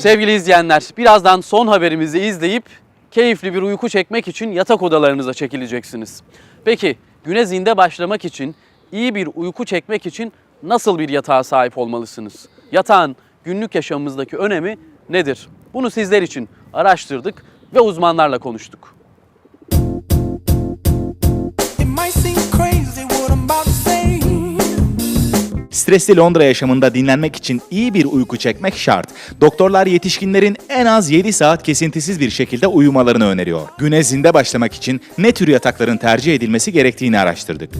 Sevgili izleyenler, birazdan son haberimizi izleyip keyifli bir uyku çekmek için yatak odalarınıza çekileceksiniz. Peki, güne zinde başlamak için, iyi bir uyku çekmek için nasıl bir yatağa sahip olmalısınız? Yatağın günlük yaşamımızdaki önemi nedir? Bunu sizler için araştırdık ve uzmanlarla konuştuk. Stresli Londra yaşamında dinlenmek için iyi bir uyku çekmek şart. Doktorlar yetişkinlerin en az 7 saat kesintisiz bir şekilde uyumalarını öneriyor. Güne zinde başlamak için ne tür yatakların tercih edilmesi gerektiğini araştırdık.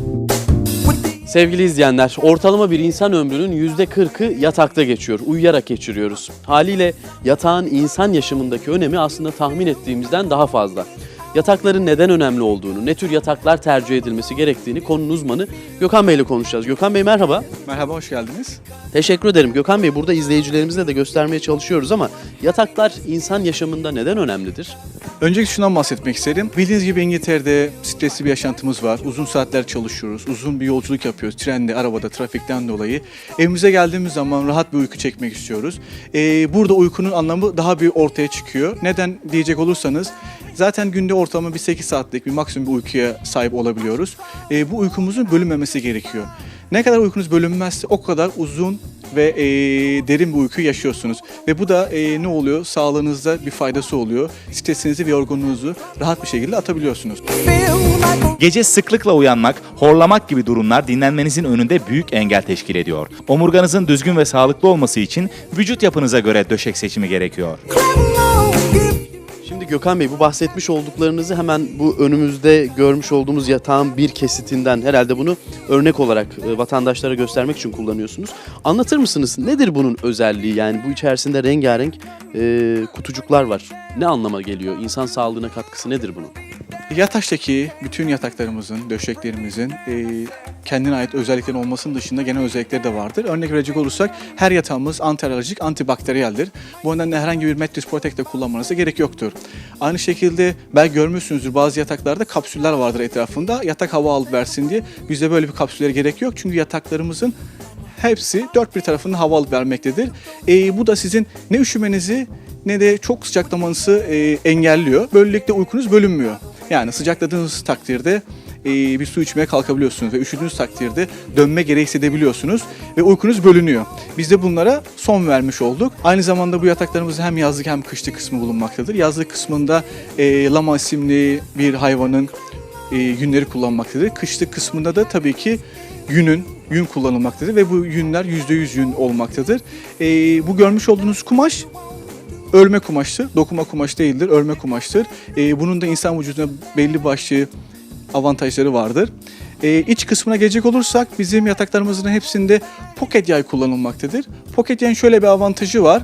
Sevgili izleyenler, ortalama bir insan ömrünün %40'ı yatakta geçiyor, uyuyarak geçiriyoruz. Haliyle yatağın insan yaşamındaki önemi aslında tahmin ettiğimizden daha fazla. Yatakların neden önemli olduğunu, ne tür yataklar tercih edilmesi gerektiğini konunun uzmanı Gökhan Bey ile konuşacağız. Gökhan Bey merhaba. Merhaba, hoş geldiniz. Teşekkür ederim. Gökhan Bey burada izleyicilerimize de göstermeye çalışıyoruz ama yataklar insan yaşamında neden önemlidir? Öncelikle şundan bahsetmek isterim. Bildiğiniz gibi İngiltere'de stresli bir yaşantımız var. Uzun saatler çalışıyoruz. Uzun bir yolculuk yapıyoruz. Trende, arabada, trafikten dolayı. Evimize geldiğimiz zaman rahat bir uyku çekmek istiyoruz. Ee, burada uykunun anlamı daha bir ortaya çıkıyor. Neden diyecek olursanız zaten günde ortalama bir 8 saatlik bir maksimum bir uykuya sahip olabiliyoruz. Ee, bu uykumuzun bölünmemesi gerekiyor. Ne kadar uykunuz bölünmezse o kadar uzun ve e, derin bir uyku yaşıyorsunuz. Ve bu da e, ne oluyor? Sağlığınızda bir faydası oluyor. Stresinizi ve yorgunluğunuzu rahat bir şekilde atabiliyorsunuz. Gece sıklıkla uyanmak, horlamak gibi durumlar dinlenmenizin önünde büyük engel teşkil ediyor. Omurganızın düzgün ve sağlıklı olması için vücut yapınıza göre döşek seçimi gerekiyor. Gökhan Bey bu bahsetmiş olduklarınızı hemen bu önümüzde görmüş olduğumuz yatağın bir kesitinden herhalde bunu örnek olarak e, vatandaşlara göstermek için kullanıyorsunuz. Anlatır mısınız nedir bunun özelliği yani bu içerisinde rengarenk e, kutucuklar var. Ne anlama geliyor? İnsan sağlığına katkısı nedir bunun? Yataktaki bütün yataklarımızın, döşeklerimizin e, kendine ait özelliklerin olmasının dışında genel özellikleri de vardır. Örnek verecek olursak her yatağımız antialerjik, antibakteriyeldir. Bu nedenle herhangi bir Mattress Protect'te kullanmanıza gerek yoktur. Aynı şekilde belki görmüşsünüzdür bazı yataklarda kapsüller vardır etrafında. Yatak hava alıp versin diye bizde böyle bir kapsüllere gerek yok. Çünkü yataklarımızın hepsi dört bir tarafında hava alıp vermektedir. E, bu da sizin ne üşümenizi ne de çok sıcaklamanızı e, engelliyor. Böylelikle uykunuz bölünmüyor. Yani sıcakladığınız takdirde e, bir su içmeye kalkabiliyorsunuz ve üşüdüğünüz takdirde dönme gereği hissedebiliyorsunuz ve uykunuz bölünüyor. Biz de bunlara son vermiş olduk. Aynı zamanda bu yataklarımızda hem yazlık hem kışlık kısmı bulunmaktadır. Yazlık kısmında e, lama isimli bir hayvanın e, yünleri kullanmaktadır. Kışlık kısmında da tabii ki yünün yün kullanılmaktadır ve bu yünler %100 yün olmaktadır. E, bu görmüş olduğunuz kumaş örme kumaştır. Dokuma kumaş değildir, örme kumaştır. E, bunun da insan vücuduna belli başlı avantajları vardır. E, iç kısmına gelecek olursak bizim yataklarımızın hepsinde pocket yay kullanılmaktadır. Pocket yayın şöyle bir avantajı var.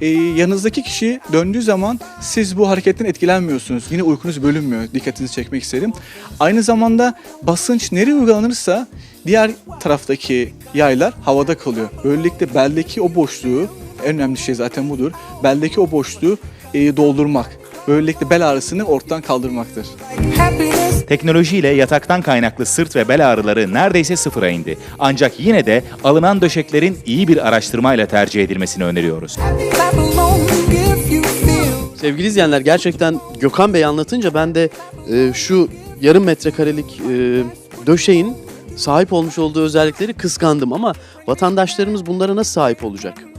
E, yanınızdaki kişi döndüğü zaman siz bu hareketten etkilenmiyorsunuz. Yine uykunuz bölünmüyor. Dikkatinizi çekmek isterim. Aynı zamanda basınç nereye uygulanırsa diğer taraftaki yaylar havada kalıyor. Böylelikle beldeki o boşluğu en önemli şey zaten budur. Beldeki o boşluğu e, doldurmak. Böylelikle bel ağrısını ortadan kaldırmaktır. Teknolojiyle yataktan kaynaklı sırt ve bel ağrıları neredeyse sıfıra indi. Ancak yine de alınan döşeklerin iyi bir araştırmayla tercih edilmesini öneriyoruz. Sevgili izleyenler gerçekten Gökhan Bey anlatınca ben de e, şu yarım metrekarelik e, döşeğin sahip olmuş olduğu özellikleri kıskandım ama vatandaşlarımız bunlara nasıl sahip olacak?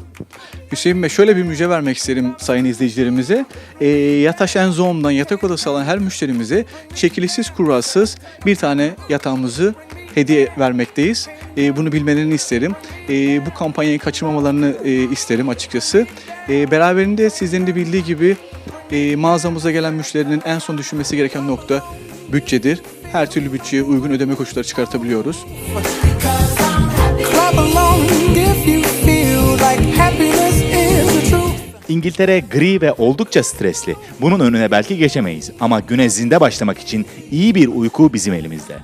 Hüseyin Bey şöyle bir müjde vermek isterim sayın izleyicilerimize. E, Yataş Enzoom'dan yatak odası alan her müşterimize çekilişsiz kuralsız bir tane yatağımızı hediye vermekteyiz. E, bunu bilmelerini isterim. E, bu kampanyayı kaçırmamalarını e, isterim açıkçası. E, beraberinde sizlerin de bildiği gibi e, mağazamıza gelen müşterinin en son düşünmesi gereken nokta bütçedir. Her türlü bütçeye uygun ödeme koşulları çıkartabiliyoruz. clap İngiltere gri ve oldukça stresli. Bunun önüne belki geçemeyiz ama güne zinde başlamak için iyi bir uyku bizim elimizde.